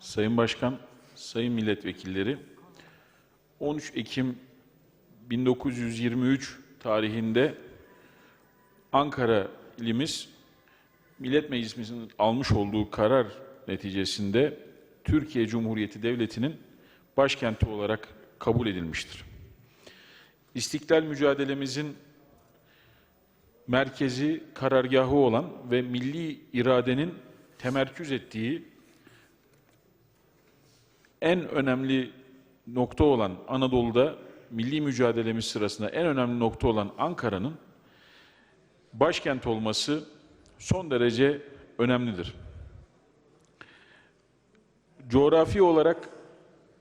Sayın Başkan, Sayın Milletvekilleri, 13 Ekim 1923 tarihinde Ankara ilimiz Millet Meclisimizin almış olduğu karar neticesinde Türkiye Cumhuriyeti Devleti'nin başkenti olarak kabul edilmiştir. İstiklal mücadelemizin merkezi, karargahı olan ve milli iradenin temerküz ettiği en önemli nokta olan Anadolu'da milli mücadelemiz sırasında en önemli nokta olan Ankara'nın başkent olması son derece önemlidir. Coğrafi olarak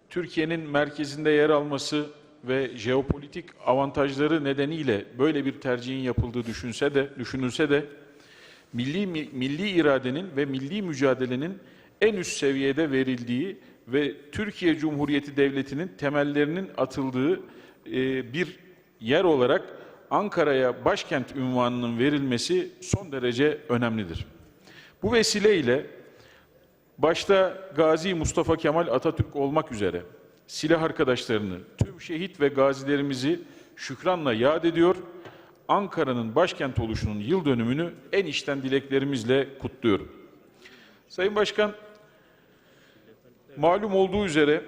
Türkiye'nin merkezinde yer alması ve jeopolitik avantajları nedeniyle böyle bir tercihin yapıldığı düşünse de düşünülse de milli milli iradenin ve milli mücadelenin en üst seviyede verildiği ve Türkiye Cumhuriyeti Devleti'nin temellerinin atıldığı e, bir yer olarak Ankara'ya başkent ünvanının verilmesi son derece önemlidir. Bu vesileyle başta Gazi Mustafa Kemal Atatürk olmak üzere silah arkadaşlarını, tüm şehit ve gazilerimizi şükranla yad ediyor. Ankara'nın başkent oluşunun yıl dönümünü en içten dileklerimizle kutluyorum. Sayın Başkan, malum olduğu üzere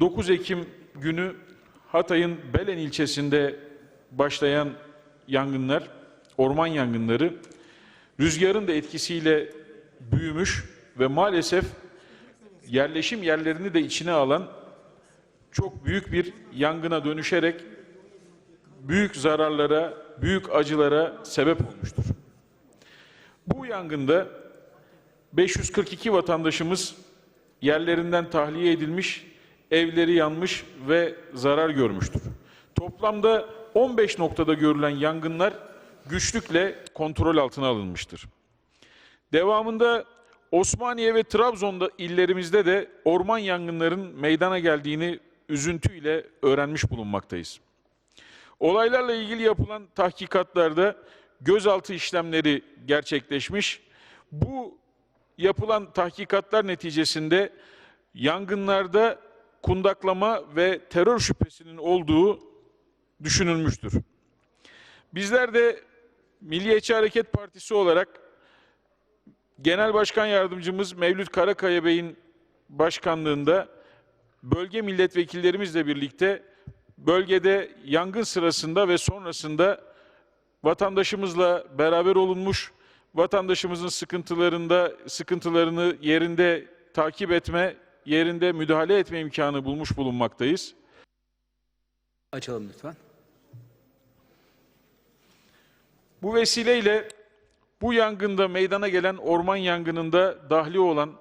9 Ekim günü Hatay'ın Belen ilçesinde başlayan yangınlar, orman yangınları rüzgarın da etkisiyle büyümüş ve maalesef yerleşim yerlerini de içine alan çok büyük bir yangına dönüşerek büyük zararlara, büyük acılara sebep olmuştur. Bu yangında 542 vatandaşımız yerlerinden tahliye edilmiş, evleri yanmış ve zarar görmüştür. Toplamda 15 noktada görülen yangınlar güçlükle kontrol altına alınmıştır. Devamında Osmaniye ve Trabzon'da illerimizde de orman yangınların meydana geldiğini üzüntüyle öğrenmiş bulunmaktayız. Olaylarla ilgili yapılan tahkikatlarda gözaltı işlemleri gerçekleşmiş. Bu yapılan tahkikatlar neticesinde yangınlarda kundaklama ve terör şüphesinin olduğu düşünülmüştür. Bizler de Milliyetçi Hareket Partisi olarak Genel Başkan Yardımcımız Mevlüt Karakaya Bey'in başkanlığında bölge milletvekillerimizle birlikte bölgede yangın sırasında ve sonrasında vatandaşımızla beraber olunmuş, vatandaşımızın sıkıntılarında sıkıntılarını yerinde takip etme, yerinde müdahale etme imkanı bulmuş bulunmaktayız. Açalım lütfen. Bu vesileyle bu yangında meydana gelen orman yangınında dahli olan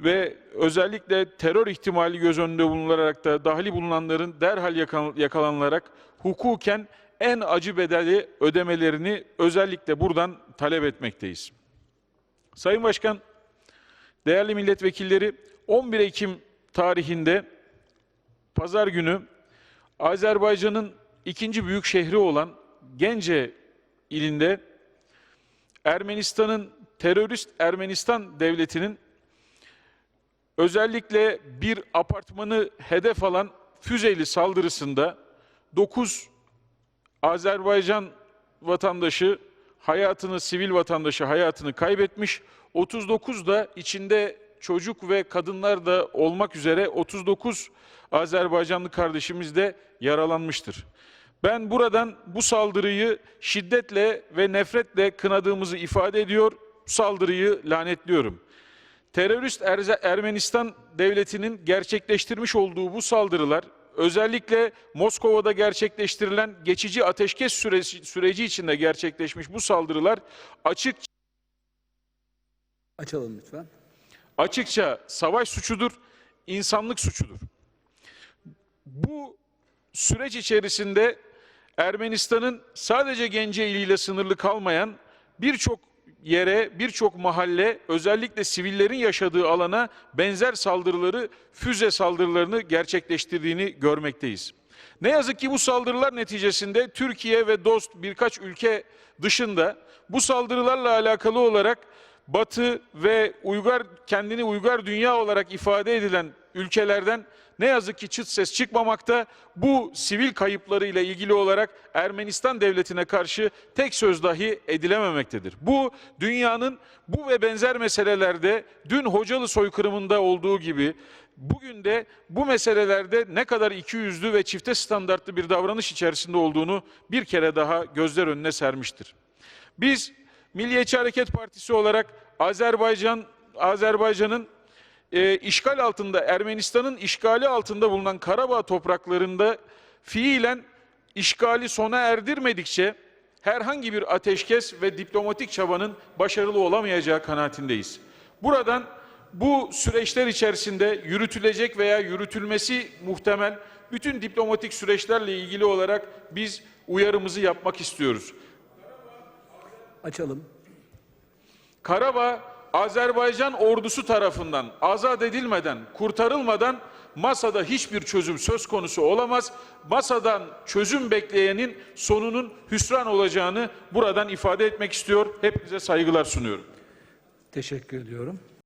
ve özellikle terör ihtimali göz önünde bulunularak da dahli bulunanların derhal yakal- yakalanılarak hukuken en acı bedeli ödemelerini özellikle buradan talep etmekteyiz. Sayın Başkan, değerli milletvekilleri 11 Ekim tarihinde pazar günü Azerbaycan'ın ikinci büyük şehri olan Gence ilinde Ermenistan'ın terörist Ermenistan devletinin özellikle bir apartmanı hedef alan füzeli saldırısında 9 Azerbaycan vatandaşı hayatını, sivil vatandaşı hayatını kaybetmiş. 39 da içinde çocuk ve kadınlar da olmak üzere 39 Azerbaycanlı kardeşimiz de yaralanmıştır. Ben buradan bu saldırıyı şiddetle ve nefretle kınadığımızı ifade ediyor, saldırıyı lanetliyorum. Terörist Ermenistan devletinin gerçekleştirmiş olduğu bu saldırılar özellikle Moskova'da gerçekleştirilen geçici ateşkes süreci, süreci içinde gerçekleşmiş bu saldırılar açık Açalım lütfen. açıkça savaş suçudur, insanlık suçudur. Bu süreç içerisinde Ermenistan'ın sadece Gence iliyle sınırlı kalmayan birçok yere, birçok mahalle, özellikle sivillerin yaşadığı alana benzer saldırıları, füze saldırılarını gerçekleştirdiğini görmekteyiz. Ne yazık ki bu saldırılar neticesinde Türkiye ve dost birkaç ülke dışında bu saldırılarla alakalı olarak Batı ve uygar kendini uygar dünya olarak ifade edilen ülkelerden ne yazık ki çıt ses çıkmamakta. Bu sivil kayıplarıyla ilgili olarak Ermenistan devletine karşı tek söz dahi edilememektedir. Bu dünyanın bu ve benzer meselelerde dün Hocalı soykırımında olduğu gibi bugün de bu meselelerde ne kadar ikiyüzlü ve çifte standartlı bir davranış içerisinde olduğunu bir kere daha gözler önüne sermiştir. Biz Milliyetçi Hareket Partisi olarak Azerbaycan Azerbaycan'ın e, işgal altında Ermenistan'ın işgali altında bulunan Karabağ topraklarında fiilen işgali sona erdirmedikçe herhangi bir ateşkes ve diplomatik çabanın başarılı olamayacağı kanaatindeyiz. Buradan bu süreçler içerisinde yürütülecek veya yürütülmesi muhtemel bütün diplomatik süreçlerle ilgili olarak biz uyarımızı yapmak istiyoruz. Açalım. Karabağ Azerbaycan ordusu tarafından azat edilmeden, kurtarılmadan masada hiçbir çözüm söz konusu olamaz. Masadan çözüm bekleyenin sonunun hüsran olacağını buradan ifade etmek istiyor. Hepinize saygılar sunuyorum. Teşekkür ediyorum.